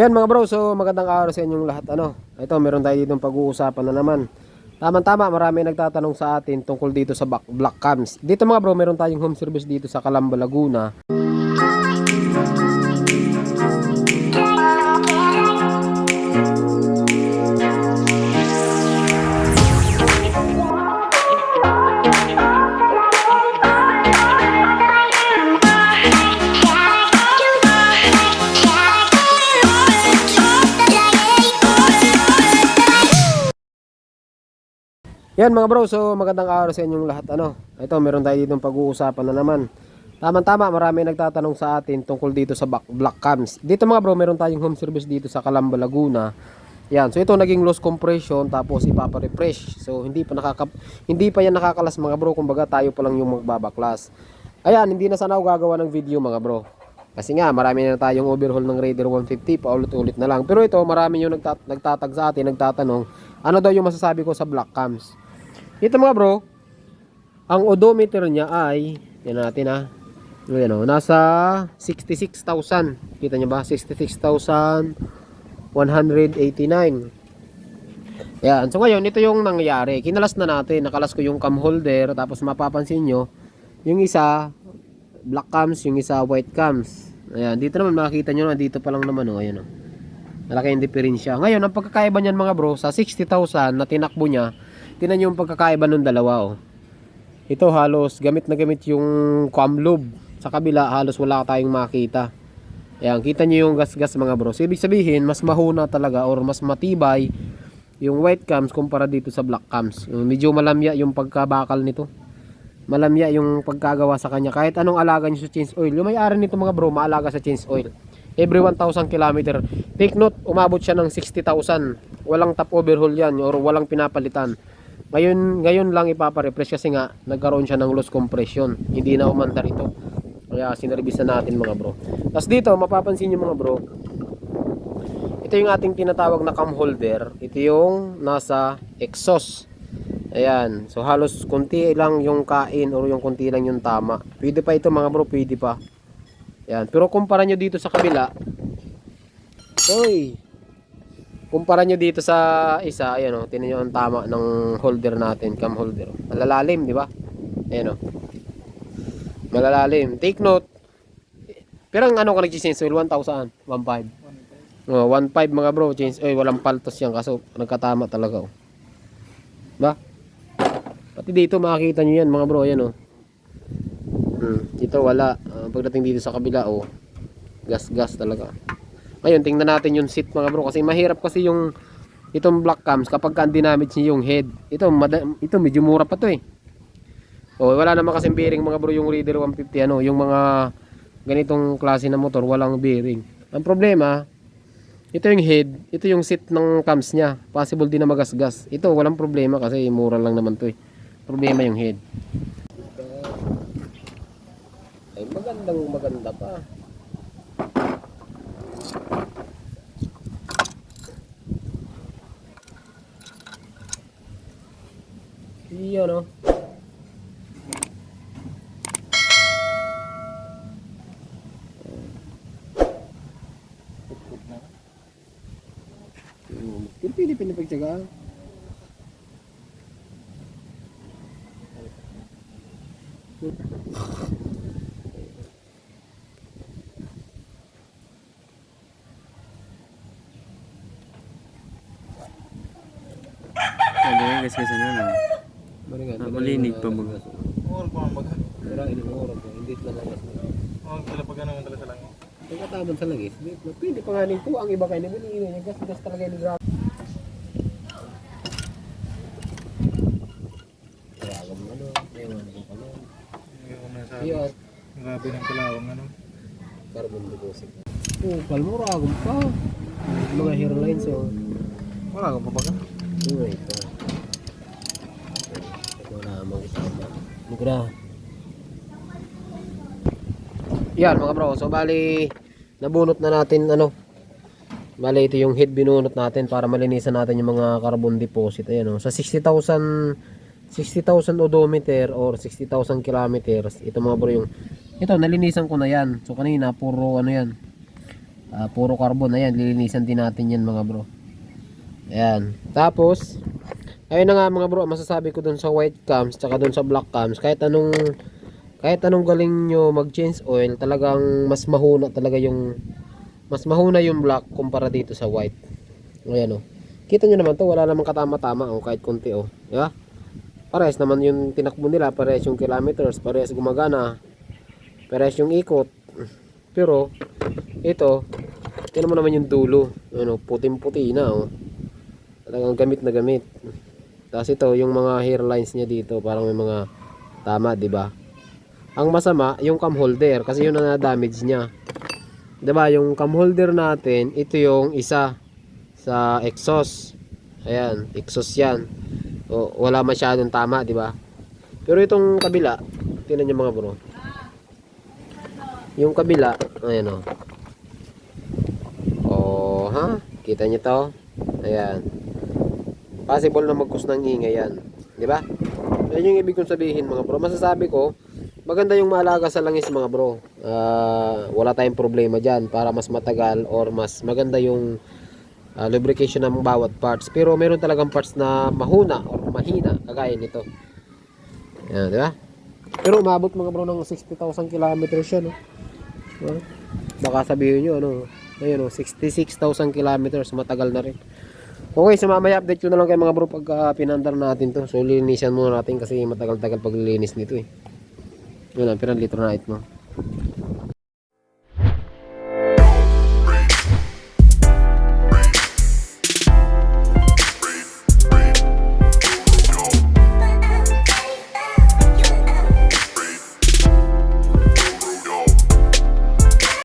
Yan mga bro, so magandang araw sa inyong lahat. Ano? Ito, meron tayo dito pag-uusapan na naman. Tama-tama, marami nagtatanong sa atin tungkol dito sa black cams. Dito mga bro, meron tayong home service dito sa Calamba, Laguna. Yan mga bro, so magandang araw sa inyong lahat. Ano? Ito, meron tayo dito pag-uusapan na naman. Tama-tama, marami nagtatanong sa atin tungkol dito sa black cams. Dito mga bro, meron tayong home service dito sa Calamba, Laguna. Yan, so ito naging loss compression tapos ipapa-refresh. So hindi pa nakaka hindi pa yan nakakalas mga bro, kumbaga tayo pa lang yung magbabaklas. Ayan, hindi na sana ako gagawa ng video mga bro. Kasi nga, marami na tayong overhaul ng Raider 150, paulit-ulit na lang. Pero ito, marami yung nagtat nagtatag sa atin, nagtatanong, ano daw yung masasabi ko sa black cams. Ito mga bro, ang odometer niya ay, yan natin ha, Ayan o, nasa 66,000. Kita niyo ba? 66,189. Yan. So ngayon, ito yung nangyayari. Kinalas na natin. Nakalas ko yung cam holder. Tapos mapapansin nyo, yung isa, black cams, yung isa, white cams. Ayan. Dito naman makikita nyo na, dito pa lang naman o. Ayan o. Malaki yung diferensya. Ngayon, ang pagkakaiba niyan mga bro, sa 60,000 na tinakbo niya, tinan nyo yung pagkakaiba ng dalawa o. Ito halos gamit na gamit yung cam lube. Sa kabila halos wala tayong makita. Ayan, kita nyo yung gas-gas mga bro. So, ibig sabihin, mas mahuna talaga or mas matibay yung white cams kumpara dito sa black cams. Medyo malamya yung pagkabakal nito. Malamya yung pagkagawa sa kanya. Kahit anong alaga nyo sa change oil. Yung may-ari nito mga bro, maalaga sa change oil. Every 1,000 km. Take note, umabot siya ng 60,000. Walang top overhaul yan or walang pinapalitan. Ngayon, ngayon lang ipapa-refresh kasi nga nagkaroon siya ng loss compression. Hindi na umandar ito. Kaya sinervisan natin mga bro. Tapos dito, mapapansin nyo mga bro, ito yung ating tinatawag na cam holder. Ito yung nasa exhaust. Ayan. So halos kunti lang yung kain or yung kunti lang yung tama. Pwede pa ito mga bro, pwede pa. Ayan. Pero kumpara nyo dito sa kabila. Hoy. Kumpara nyo dito sa isa, ayan o, tinan nyo ang tama ng holder natin, cam holder. Malalalim, di ba? Ayan o. Malalalim. Take note. Pero ang ano ka nag-change oil? 1,000? 1,500? Oh, 1.5 mga bro, change oil, walang paltos yan kaso nagkatama talaga oh. Ba? Pati dito makikita nyo yan mga bro, yan oh. Hmm, ito wala. Ah, pagdating dito sa kabila oh. Gas-gas talaga. Ngayon, tingnan natin yung seat mga bro kasi mahirap kasi yung itong black cams kapag ka dinamage niya yung head. Ito, ito medyo mura pa to eh. Oh, wala naman kasing bearing mga bro yung Raider 150 ano, yung mga ganitong klase na motor, walang bearing. Ang problema, ito yung head, ito yung seat ng cams niya. Possible din na magasgas. Ito walang problema kasi mura lang naman 'to eh. Problema yung head. Ay magandang maganda pa. Iyon no. Pero pili pinapagtsagaan. Ano yung gas gas na lang. Maringan. Ah, malinig pa mga. Or pa baga. Wala ini oras ko, hindi na lagas. Oh, kala pag ano dala sa lang. Pagkataman sa langis, di ba? Pwede pa nga nito ang iba kayo naman ini gas gas talaga ni grabe. Grabe mo ano, ewan ko. Yung nasa Iyan, grabe ng kalawang ano. carbon deposit. Oh, kalmo ragom pa. Mga hairlines oh. Wala ka pa baga. Uy, ito. Ito na mag-isama. Ito na. Yan mga bro. So bali, nabunot na natin ano. Bali ito yung head binunot natin para malinisan natin yung mga carbon deposit. Ayan o. Sa 60,000 60,000 odometer or 60,000 kilometers. Ito mga bro yung ito nalinisan ko na yan. So kanina puro ano yan. Ah, puro carbon. Ayan, lilinisan din natin yan mga bro. Ayan. Tapos, ayun na nga mga bro, masasabi ko dun sa white cams, tsaka dun sa black cams, kahit anong, kahit anong galing nyo mag-change oil, talagang mas mahuna talaga yung, mas mahuna yung black kumpara dito sa white. Ayan o. Kita nyo naman to, wala namang katama-tama o kahit konti o. Di ba? Pares naman yung tinakbo nila, pares yung kilometers, pares gumagana, pares yung ikot. Pero, ito, tingnan mo naman yung dulo. Ano, puting-puti na oh. Talagang gamit na gamit. Tapos ito, yung mga hairlines niya dito, parang may mga tama, 'di ba? Ang masama, yung cam holder kasi yun ang na-damage niya. 'Di ba? Yung cam holder natin, ito yung isa sa exhaust. Ayan, exhaust 'yan. O, wala masyadong tama, 'di ba? Pero itong kabila, tingnan niyo mga bro. Yung kabila, ayan oh. Oh, ha? Kita niyo to? Ayan. Possible na magkus ng ingay yan. Di ba? Yan yung ibig kong sabihin mga bro. Masasabi ko, maganda yung maalaga sa langis mga bro. Ah, wala tayong problema dyan para mas matagal or mas maganda yung ah, lubrication ng bawat parts. Pero meron talagang parts na mahuna or mahina kagaya nito. Yan, di ba? Pero umabot mga bro ng 60,000 kilometers yan. No? Ah, Baka sabihin nyo, ano, ayun, oh, 66,000 kilometers, matagal na rin. Okay, so mamaya update ko na lang kayo mga bro pag ah, pinandar natin to. So linisan muna natin kasi matagal-tagal paglilinis nito eh. Yun lang, pinalitro na it mo.